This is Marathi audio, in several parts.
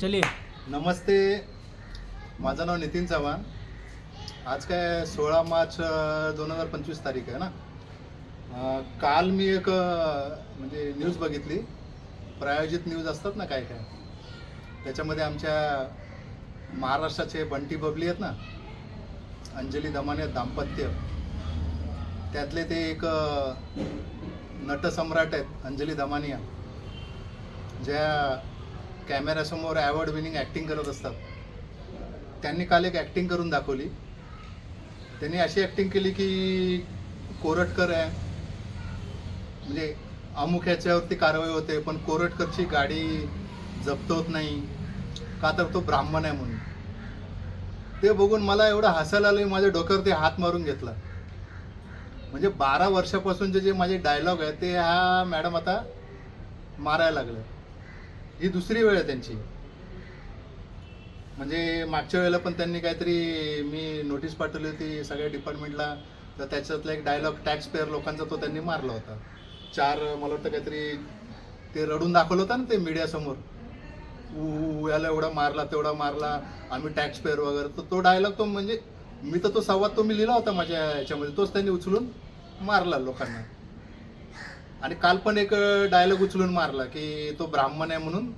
चलिए। नमस्ते माझं नाव नितीन चव्हाण. आज काय सोळा मार्च दोन हजार पंचवीस तारीख आहे ना? अं, काल मी एक अं, म्हणजे न्यूज बघितली. प्रायोजित न्यूज असतात ना काय काय? त्याच्यामध्ये आमच्या महाराष्ट्राचे बंटी बबली आहेत ना? अंजली दमाने दाम्पत्य. त्यातले ते एक अं, नटसम्राट आहेत अंजली दमानिया. ज्या कॅमेऱ्यासमोर अवॉर्ड विनिंग ॲक्टिंग करत असतात. त्यांनी काल एक ॲक्टिंग करून दाखवली. त्यांनी अशी ॲक्टिंग केली की कोरटकर आहे. म्हणजे अमुक ह्याच्यावरती कारवाई होते पण कोरटकरची गाडी जप्त होत नाही. का तर तो ब्राह्मण आहे म्हणून. ते बघून मला एवढं हसायला आलं माझ्या डोक्यावर ते हात मारून घेतला. म्हणजे बारा वर्षापासूनचे जे माझे डायलॉग आहेत ते हा मॅडम आता मारायला लागलं. ही दुसरी वेळ आहे त्यांची. म्हणजे मागच्या वेळेला पण त्यांनी काहीतरी मी नोटीस पाठवली होती सगळ्या डिपार्टमेंटला तर त्याच्यातला एक डायलॉग टॅक्स पेअर लोकांचा तो त्यांनी मारला होता. चार मला वाटतं काहीतरी ते रडून दाखवलं होतं ना ते मीडियासमोर ऊ याला एवढा मारला तेवढा मारला आम्ही टॅक्स पेअर वगैरे. तर तो डायलॉग तो म्हणजे मी तर तो संवाद तो मी लिहिला होता माझ्या याच्यामध्ये. तोच त्यांनी उचलून मारला लोकांना. आणि काल पण एक डायलॉग उचलून मारला की तो ब्राह्मण आहे म्हणून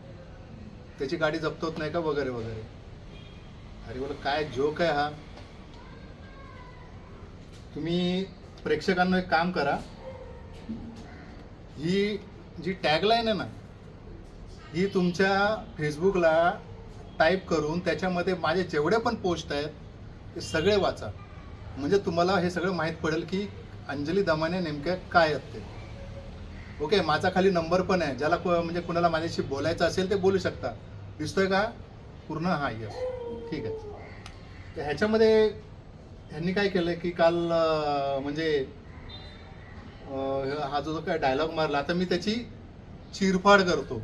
त्याची गाडी जप्त होत नाही का वगैरे वगैरे. अरे बोला काय जोक आहे हा. तुम्ही प्रेक्षकांना एक काम करा. ही जी टॅगलाईन आहे ना ही तुमच्या फेसबुकला टाईप करून त्याच्यामध्ये माझे जेवढे पण पोस्ट आहेत ते सगळे वाचा. म्हणजे तुम्हाला हे सगळं माहीत पडेल की अंजली दमाने नेमक्या काय आहेत ते. ओके माझा खाली नंबर पण आहे. ज्याला को- म्हणजे कुणाला माझ्याशी बोलायचं असेल ते बोलू शकता. दिसतोय का? पूर्ण? हा यस ठीक आहे. तर ह्याच्यामध्ये ह्यांनी काय केलं की काल म्हणजे हा जो जो काय डायलॉग मारला तर मी त्याची चिरफाड करतो.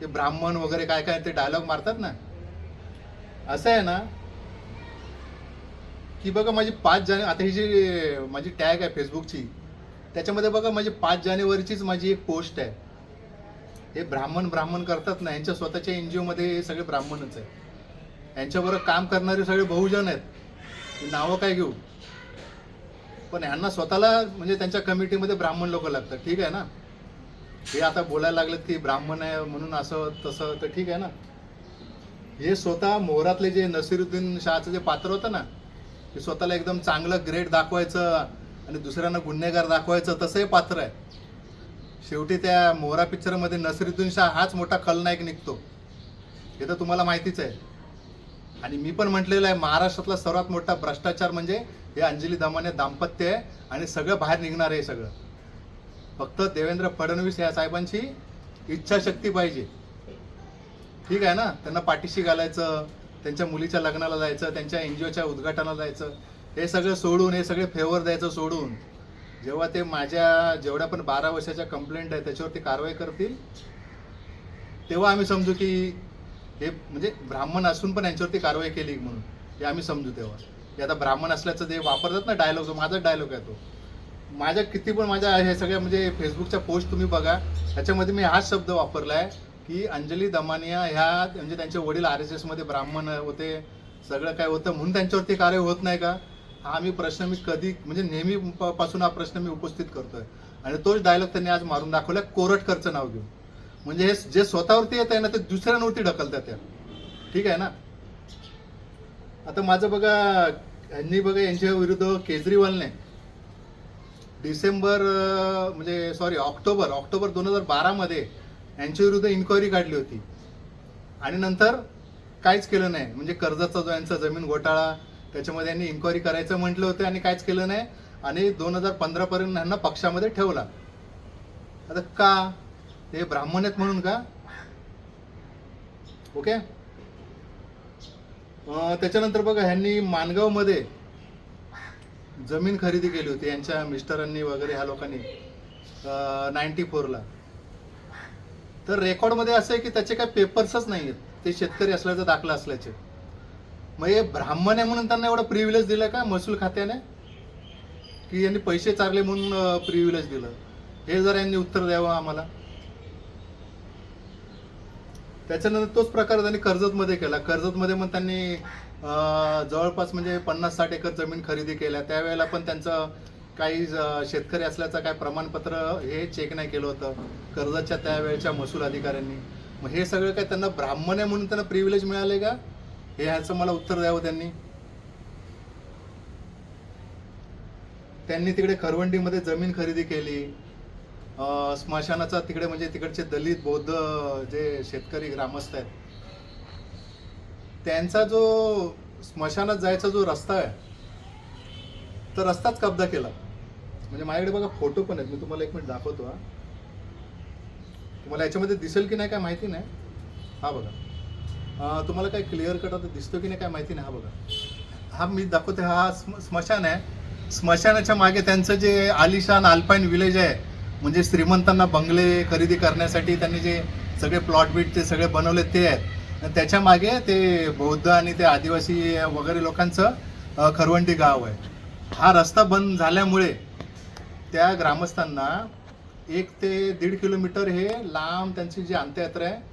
ते ब्राह्मण वगैरे काय काय ते डायलॉग मारतात ना? असं आहे ना की बघा माझी पाच जाने आता ही जी माझी टॅग आहे फेसबुकची त्याच्यामध्ये बघा माझी पाच जानेवारीचीच माझी एक पोस्ट आहे. हे ब्राह्मण ब्राह्मण करतात ना यांच्या स्वतःच्या एन जी ओमध्ये हे सगळे ब्राह्मणच आहे. यांच्याबरोबर काम करणारे सगळे बहुजन आहेत. नावं काय घेऊ? पण यांना स्वतःला म्हणजे त्यांच्या कमिटीमध्ये ब्राह्मण लोक लागतात ठीक आहे ना? हे आता बोलायला लागलेत की ब्राह्मण आहे म्हणून असं तसं तर ठीक आहे ना? हे स्वतः मोहरातले जे नसिरुद्दीन शहाचं जे पात्र होतं ना ते स्वतःला एकदम चांगलं ग्रेड दाखवायचं आणि दुसऱ्यांना गुन्हेगार दाखवायचं तसंही पात्र आहे. शेवटी त्या मोहरा पिक्चरमध्ये नसिरुद्दीन शाह हाच मोठा खलनायक निघतो. हे तर तुम्हाला माहितीच आहे. आणि मी पण म्हटलेलं आहे महाराष्ट्रातला सर्वात मोठा भ्रष्टाचार म्हणजे हे अंजली दमाने दाम्पत्य आहे आणि सगळं बाहेर निघणार आहे सगळं. फक्त देवेंद्र फडणवीस या साहेबांची इच्छाशक्ती पाहिजे. ठीक आहे ना? त्यांना पाठीशी घालायचं त्यांच्या मुलीच्या लग्नाला जायचं त्यांच्या एन जी ओच्या उद्घाटनाला जायचं. हे सगळं सोडून हे सगळे फेवर द्यायचं सोडून जेव्हा ते माझ्या जेवढ्या पण बारा वर्षाच्या कंप्लेंट आहे त्याच्यावरती कारवाई करतील तेव्हा आम्ही समजू की हे म्हणजे ब्राह्मण असून पण यांच्यावरती कारवाई केली म्हणून. हे आम्ही समजू तेव्हा. हे आता ब्राह्मण असल्याचं ते वापरतात ना डायलॉग तो माझाच डायलॉग आहे तो. माझ्या किती पण माझ्या हे सगळ्या म्हणजे फेसबुकच्या पोस्ट तुम्ही बघा त्याच्यामध्ये मी हाच शब्द वापरला आहे की अंजली दमानिया ह्या म्हणजे त्यांचे वडील आर एस एसमध्ये ब्राह्मण होते सगळं काय होतं म्हणून त्यांच्यावरती कार्य होत नाही का? हा मी प्रश्न मी कधी म्हणजे नेहमी पासून हा प्रश्न मी उपस्थित करतोय. आणि तोच डायलॉग त्यांनी आज मारून दाखवला कोरटकरचं नाव घेऊन. म्हणजे हे जे स्वतःवरती येत आहे ना ते दुसऱ्यांवरती ढकलतात त्या ठीक आहे ना? आता माझं बघा यांनी बघा यांच्या विरुद्ध केजरीवालने डिसेंबर म्हणजे सॉरी ऑक्टोबर ऑक्टोबर दोन हजार बारामध्ये यांच्या विरुद्ध इन्क्वायरी काढली होती. आणि नंतर काहीच केलं नाही. म्हणजे कर्जाचा जो यांचा जमीन घोटाळा त्याच्यामध्ये यांनी इन्क्वायरी करायचं म्हटलं होतं आणि काहीच केलं नाही. आणि दोन हजार पंधरापर्यंत यांना पक्षामध्ये ठेवला. आता का? ते ब्राह्मण आहेत म्हणून का? ओके? त्याच्यानंतर बघा ह्यांनी मानगावमध्ये जमीन खरेदी केली होती. यांच्या मिस्टरांनी वगैरे ह्या लोकांनी. नाईन्टी फोरला तर रेकॉर्डमध्ये असं आहे की त्याचे काही पेपर्सच नाही आहेत ते शेतकरी असल्याचा दाखला असल्याचे. मग हे ब्राह्मण आहे म्हणून त्यांना एवढं प्रिव्हिलेज दिलं का महसूल खात्याने? की यांनी पैसे चारले म्हणून प्रिव्हिलेज दिलं. हे जर यांनी उत्तर द्यावं आम्हाला. त्याच्यानंतर तोच प्रकार त्यांनी कर्जतमध्ये केला. कर्जतमध्ये पण त्यांनी जवळपास म्हणजे पन्नास साठ एकर जमीन खरेदी केल्या. त्यावेळेला पण त्यांचं काही शेतकरी असल्याचं काय प्रमाणपत्र हे चेक नाही केलं होतं. कर्जाच्या त्यावेळेच्या महसूल अधिकाऱ्यांनी. मग हे सगळं काय त्यांना ब्राह्मण आहे म्हणून त्यांना प्रिव्हिलेज मिळाले का? हे ह्याचं मला उत्तर द्यावं त्यांनी? त्यांनी तिकडे खरवंडीमध्ये जमीन खरेदी केली. स्मशानाचा तिकडे म्हणजे तिकडचे दलित बौद्ध जे शेतकरी ग्रामस्थ आहेत. त्यांचा जो स्मशानात जायचा जो रस्ता आहे तर रस्ताच कब्जा केला. म्हणजे माझ्याकडे बघा फोटो पण आहेत. मी तुम्हाला एक मिनिट दाखवतो हा. तुम्हाला याच्यामध्ये दिसेल की नाही काय माहिती नाही. हा बघा. तुम्हाला काय क्लिअर कट आता दिसतो की नाही काय माहिती नाही हा बघा. हा मी दाखवते हा स्म- स्मशान आहे. स्मशानाच्या मागे त्यांचं जे आलिशान आल्पाईन विलेज आहे म्हणजे श्रीमंतांना बंगले खरेदी करण्यासाठी त्यांनी जे सगळे प्लॉट बीट ते सगळे बनवले ते आहेत. आणि त्याच्यामागे ते बौद्ध आणि ते आदिवासी वगैरे लोकांचं खरवंडी गाव आहे. हा रस्ता बंद झाल्यामुळे त्या ग्रामस्थांना एक ते दीड किलोमीटर हे लांब त्यांची जी अंत्ययात्रा आहे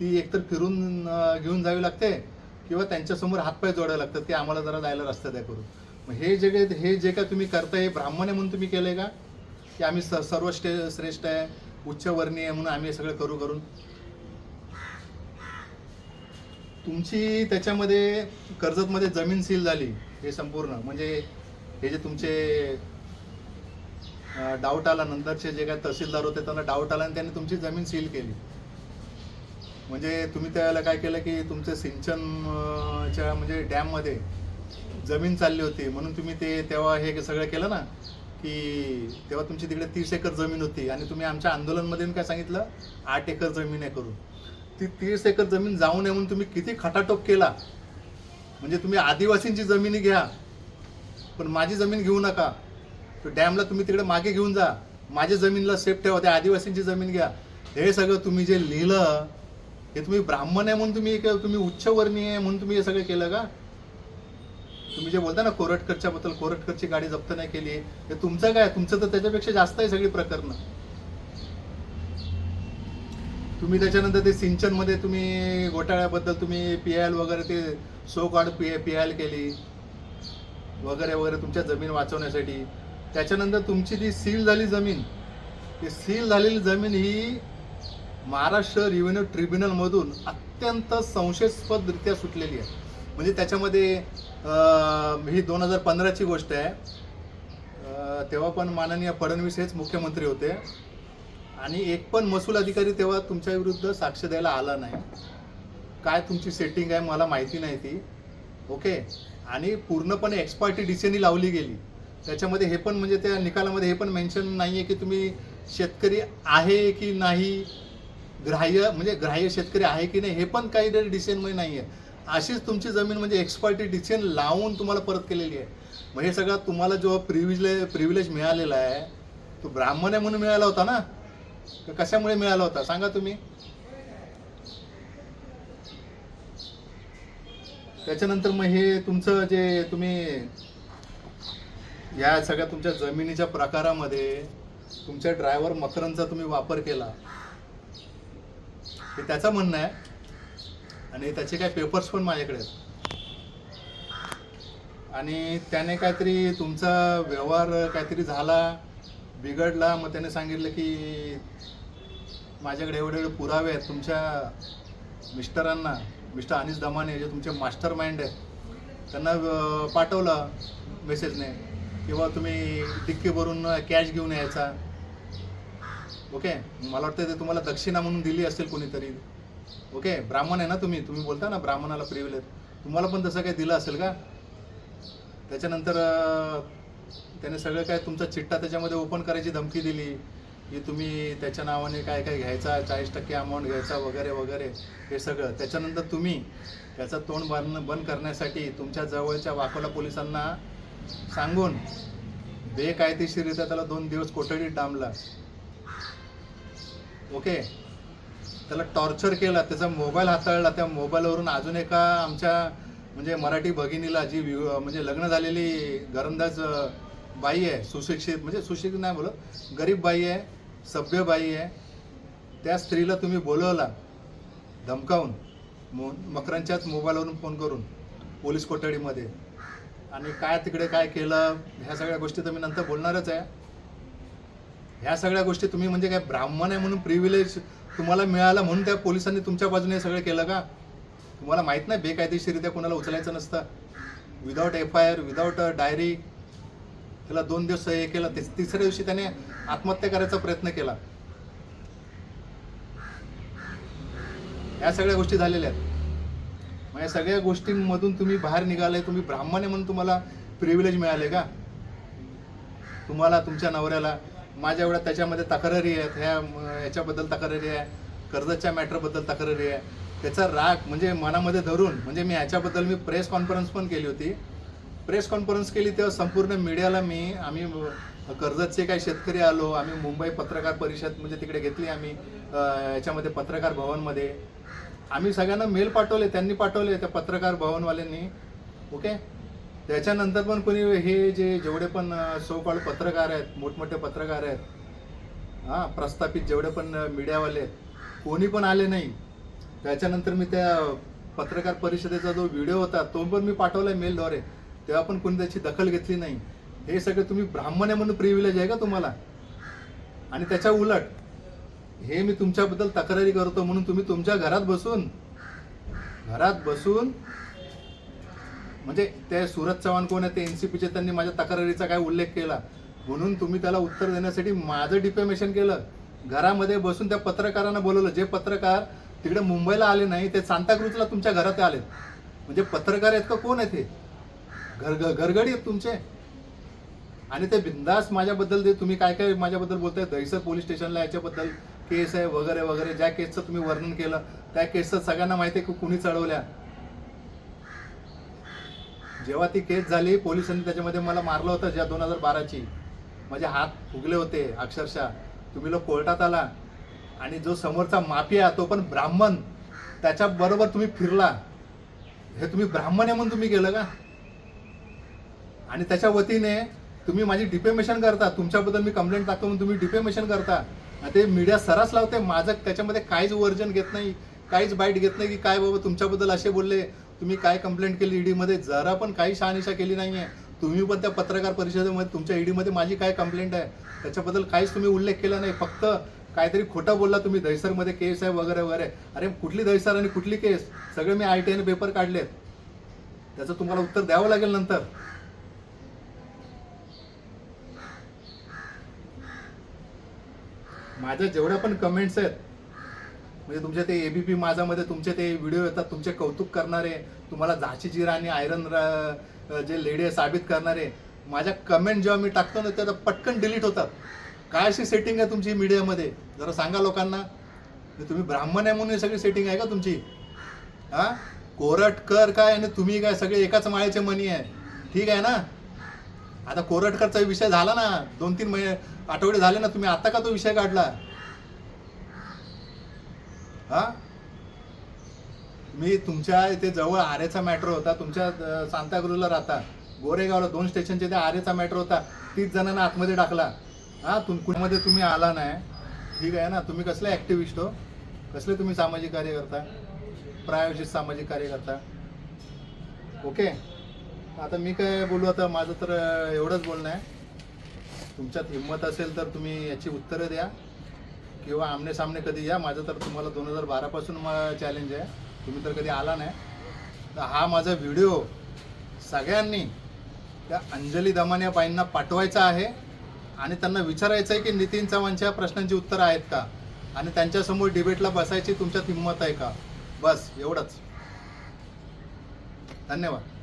ती एकतर फिरून घेऊन जावी लागते किंवा त्यांच्यासमोर हातपाय जोडावे लागतात ते आम्हाला जरा जायला रस्ता द्या करून. मग हे जे काही हे जे काय तुम्ही करताय हे ब्राह्मण आहे म्हणून तुम्ही केलंय का? की आम्ही स- सर्व श्रे श्रेष्ठ आहे उच्चवर्णीय आहे म्हणून आम्ही हे सगळं करू करून? तुमची त्याच्यामध्ये कर्जतमध्ये जमीन सील झाली हे संपूर्ण. म्हणजे हे जे तुमचे डाऊट आला नंतरचे जे काय तहसीलदार होते त्यांना डाऊट आला आणि त्यांनी तुमची जमीन सील केली. म्हणजे तुम्ही त्यावेळेला काय केलं की तुमचं सिंचनच्या म्हणजे डॅममध्ये जमीन चालली होती. म्हणून तुम्ही ते तेव्हा हे सगळं केलं ना की तेव्हा तुमची तिकडे तीस एकर जमीन होती. आणि तुम्ही आमच्या आंदोलनमध्ये काय सांगितलं? आठ एकर जमीन आहे करून. ती तीस एकर जमीन जाऊ नये म्हणून तुम्ही किती खटाटोप केला? म्हणजे तुम्ही आदिवासींची जमिनी घ्या पण माझी जमीन घेऊ नका. तो डॅमला तुम्ही तिकडे मागे घेऊन जा. माझ्या जमीनला सेफ ठेवा. त्या आदिवासींची जमीन घ्या. हे सगळं तुम्ही जे लिहिलं हे तुम्ही ब्राह्मण आहे म्हणून तुम्ही तुम्ही उच्चवर्णीय आहे म्हणून तुम्ही हे सगळं केलं का? तुम्ही जे बोलता ना कोरटकरच्या बद्दल कोरटकरची गाडी जप्त नाही केली हे तुमचं काय? तुमचं तर त्याच्यापेक्षा जास्त आहे सगळी प्रकरणं. तुम्ही त्याच्यानंतर ते सिंचनमध्ये तुम्ही घोटाळ्याबद्दल तुम्ही पी एल वगैरे ते सो कार्ड पी पी एल केली वगैरे वगैरे तुमच्या जमीन वाचवण्यासाठी. त्याच्यानंतर तुमची जी सील झाली जमीन ती सील झालेली जमीन ही महाराष्ट्र रिव्हेन्यू ट्रिब्युनलमधून अत्यंत संशयास्पदरित्या सुटलेली आहे. म्हणजे त्याच्यामध्ये ही दोन हजार पंधराची गोष्ट आहे. तेव्हा पण माननीय फडणवीस हेच मुख्यमंत्री होते. आणि एक पण महसूल अधिकारी तेव्हा तुमच्या विरुद्ध साक्ष द्यायला आला नाही. काय तुमची सेटिंग आहे मला माहिती नाही ती. ओके? आणि पूर्णपणे एक्सपार्टी डिसेनी लावली गेली. त्याच्यामध्ये हे पण म्हणजे त्या निकालामध्ये हे पण मेन्शन नाही आहे की तुम्ही शेतकरी आहे की नाही? ग्राह्य म्हणजे ग्राह्य शेतकरी आहे की नाही हे पण काही डिसेनमध्ये नाही आहे अशीच तुमची जमीन म्हणजे एक्सपर्टी डिसेन लावून तुम्हाला परत केलेली आहे. मग हे सगळं तुम्हाला जो प्रिव्हिलेज प्रिव्हिलेज मिळालेला आहे तो ब्राह्मण आहे म्हणून मिळाला होता ना? कशामुळे मिळाला होता? सांगा तुम्ही. त्याच्यानंतर मग हे तुमचं जे तुम्ही या सगळ्या तुमच्या जमिनीच्या प्रकारामध्ये तुमच्या ड्रायव्हर मकरांचा तुम्ही वापर केला. हे त्याचं म्हणणं आहे. आणि त्याचे काय पेपर्स पण माझ्याकडे आहेत. आणि त्याने काहीतरी तुमचा व्यवहार काहीतरी झाला बिघडला मग त्याने सांगितलं की माझ्याकडे एवढे एवढे पुरावे आहेत. तुमच्या मिस्टरांना मिस्टर अनिस दमाने जे तुमचे मास्टर माइंड आहेत त्यांना पाठवलं मेसेजने किंवा तुम्ही डिक्की भरून कॅश घेऊन यायचा. ओके? मला वाटतं ते तुम्हाला दक्षिणा म्हणून दिली असेल कोणीतरी. ओके? ब्राह्मण आहे ना तुम्ही? तुम्ही बोलता ना ब्राह्मणाला प्रिव्हिलेज तुम्हाला पण तसं काही दिलं असेल का? त्याच्यानंतर त्याने सगळं काय तुमचा चिट्टा त्याच्यामध्ये ओपन करायची धमकी दिली. की तुम्ही त्याच्या नावाने काय काय घ्यायचा चाळीस टक्के अमाऊंट घ्यायचा वगैरे वगैरे हे सगळं. त्याच्यानंतर तुम्ही त्याचं तोंड बंद बंद करण्यासाठी तुमच्या जवळच्या वाकोला पोलिसांना सांगून बेकायदेशीररित्या त्याला दोन दिवस कोठडीत डांबला. ओके. त्याला टॉर्चर केला त्याचा मोबाईल हाताळला त्या मोबाईलवरून अजून एका आमच्या म्हणजे मराठी भगिनीला जी विव- म्हणजे लग्न झालेली घरंदाज बाई आहे सुशिक्षित म्हणजे सुशिक्षित नाही बोलत गरीब बाई आहे सभ्य बाई आहे त्या स्त्रीला तुम्ही बोलवला धमकावून मो मकरांच्याच मोबाईलवरून फोन करून पोलीस कोठडीमध्ये. आणि काय तिकडे काय केलं ह्या सगळ्या गोष्टी तर मी नंतर बोलणारच आहे. ह्या सगळ्या गोष्टी तुम्ही म्हणजे काय ब्राह्मण आहे म्हणून प्रिव्हिलेज तुम्हाला मिळालं म्हणून त्या पोलिसांनी तुमच्या बाजूने हे सगळं केलं का? तुम्हाला माहीत नाही बेकायदेशीरित्या कोणाला उचलायचं नसतं. Without F I R without diary त्याला दोन दिवस हे केलं. ते तिसऱ्या दिवशी त्याने आत्महत्या करायचा प्रयत्न केला. या सगळ्या गोष्टी झालेल्या आहेत. मग या सगळ्या गोष्टींमधून तुम्ही बाहेर निघाले तुम्ही ब्राह्मण आहे म्हणून तुम्हाला प्रिव्हिलेज मिळाले का? तुम्हाला तुमच्या नवऱ्याला माझ्या एवढ्या त्याच्यामध्ये तक्रारी आहेत ह्या याच्याबद्दल तक्रारी आहे कर्जाच्या मॅटरबद्दल तक्रारी आहे. त्याचा राग म्हणजे मनामध्ये धरून म्हणजे मी ह्याच्याबद्दल मी प्रेस कॉन्फरन्स पण केली होती. प्रेस कॉन्फरन्स केली तेव्हा संपूर्ण मीडियाला मी आम्ही कर्जतचे काही शेतकरी आलो आम्ही मुंबई पत्रकार परिषद म्हणजे तिकडे घेतली आम्ही याच्यामध्ये पत्रकार भवनमध्ये. आम्ही सगळ्यांना मेल पाठवले त्यांनी पाठवले त्या पत्रकार भवनवाल्यांनी. ओके? त्याच्यानंतर पण कोणी हे जे जेवढे पण सोकाळ पत्रकार आहेत मोठमोठे पत्रकार आहेत हां प्रस्थापित जेवढे पण मीडियावाले आहेत कोणी पण आले नाही. त्याच्यानंतर मी त्या पत्रकार परिषदेचा जो व्हिडिओ होता तो पण मी पाठवला मेलद्वारे तेव्हा पण कोणी त्याची दखल घेतली नाही. हे सगळं तुम्ही ब्राह्मण आहे म्हणून प्रिव्हिलेज आहे का तुम्हाला? आणि त्याच्या उलट हे मी तुमच्याबद्दल तक्रारी करतो म्हणून तुम्ही तुमच्या घरात बसून घरात बसून म्हणजे ते सुरज चव्हाण कोण आहे ते एनसीपीचे त्यांनी माझ्या तक्रारीचा काय उल्लेख केला. म्हणून तुम्ही त्याला उत्तर देण्यासाठी माझं डिफेमेशन केलं. घरामध्ये बसून त्या पत्रकारांना बोलवलं. जे पत्रकार तिकडे मुंबईला आले नाही ते सांताक्रूजला तुमच्या घरात आले म्हणजे पत्रकार आहेत का कोण आहे ते घरग घरगडी आहेत तुमचे? आणि ते बिंदास माझ्याबद्दल जे तुम्ही काय काय माझ्याबद्दल बोलताय? दहिसर पोलीस स्टेशनला याच्याबद्दल केस आहे वगैरे वगैरे. ज्या केसचं तुम्ही वर्णन केलं त्या केसचं सगळ्यांना माहिती आहे की कुणी चढवल्या. जेव्हा ती केस झाली पोलिसांनी त्याच्यामध्ये मला मारलं होतं ज्या दोन हजार बाराची. माझे हात फुगले होते अक्षरशः. तुम्ही लोक कोर्टात आला आणि जो समोरचा माफिया तो पण ब्राह्मण. त्याच्याबरोबर तुम्ही फिरला. हे तुम्ही ब्राह्मण आहे म्हणून तुम्ही गेलं का? आणि त्याच्या वतीने तुम्ही माझी डिफेमेशन करता. तुमच्याबद्दल मी कंप्लेंट टाकतो म्हणून तुम्ही डिफेमेशन करता. आणि ते मीडिया सरास लावते. माझं त्याच्यामध्ये काहीच वर्जन घेत नाही. काहीच बाईट घेत नाही की काय बाबा तुमच्याबद्दल असे बोलले. तुम्ही काय कंप्लेंट केली ईडीमध्ये जरा पण काही शहानिशा केली नाही आहे तुम्ही पण त्या पत्रकार परिषदेमध्ये तुमच्या ईडीमध्ये माझी काय कंप्लेंट आहे? त्याच्याबद्दल काहीच तुम्ही उल्लेख केला नाही. फक्त काहीतरी खोटं बोलला तुम्ही दहिसरमध्ये केस आहे वगैरे वगैरे. अरे कुठली दहिसर आणि कुठली केस? सगळे मी आय टी आयने पेपर काढलेत. त्याचं तुम्हाला उत्तर द्यावं लागेल नंतर. माझ्या जेवढ्या पण कमेंट्स आहेत म्हणजे तुमचे ते एबीपी माझामध्ये तुमचे ते व्हिडिओ येतात तुमचे कौतुक करणारे तुम्हाला झाशीजीरा आणि आयरन जे लेडी आहे साबित करणारे माझ्या कमेंट जेव्हा मी टाकतो ना तेव्हा पटकन डिलीट होतात. काय अशी सेटिंग आहे तुमची मीडियामध्ये जरा सांगा लोकांना. म्हणजे तुम्ही ब्राह्मण आहे म्हणून ही सगळी सेटिंग आहे का तुमची? हां? कोरटकर काय आणि तुम्ही काय सगळे एकाच माळ्याचे मनी आहे. ठीक आहे ना? आता कोरटकरचा विषय झाला ना दोन तीन महिने आठवडे झाले ना तुम्ही आता का तो विषय काढला? हा? मी तुमच्या इथे जवळ आरेचा मॅटर होता. तुमच्या सांताक्रूजला राहता. गोरेगावला दोन स्टेशनचे ते आरेचा मॅटर होता. तीस जणांना आतमध्ये टाकला. हा तुम तुम्ही आला नाही. ठीक आहे ना? तुम्ही कसले ॲक्टिव्हिस्ट हो? कसले तुम्ही सामाजिक कार्य करता प्रायोजित सामाजिक कार्य करता ओके? आता मी काय बोलू? आता माझं तर एवढंच बोलणं आहे. तुमच्यात हिंमत असेल तर तुम्ही याची उत्तरं द्या. किंवा आमने सामने कधी या माझं तर तुम्हाला दोन हजार बारापासून चॅलेंज आहे. तुम्ही तर कधी आला नाही. तर हा माझा व्हिडिओ सगळ्यांनी त्या अंजली दमानिया बाईंना पाठवायचा आहे आणि त्यांना विचारायचं आहे की नितीन चव्हाणच्या प्रश्नांची उत्तरं आहेत का? आणि त्यांच्यासमोर डिबेटला बसायची तुमच्यात हिंमत आहे का? बस एवढंच. धन्यवाद.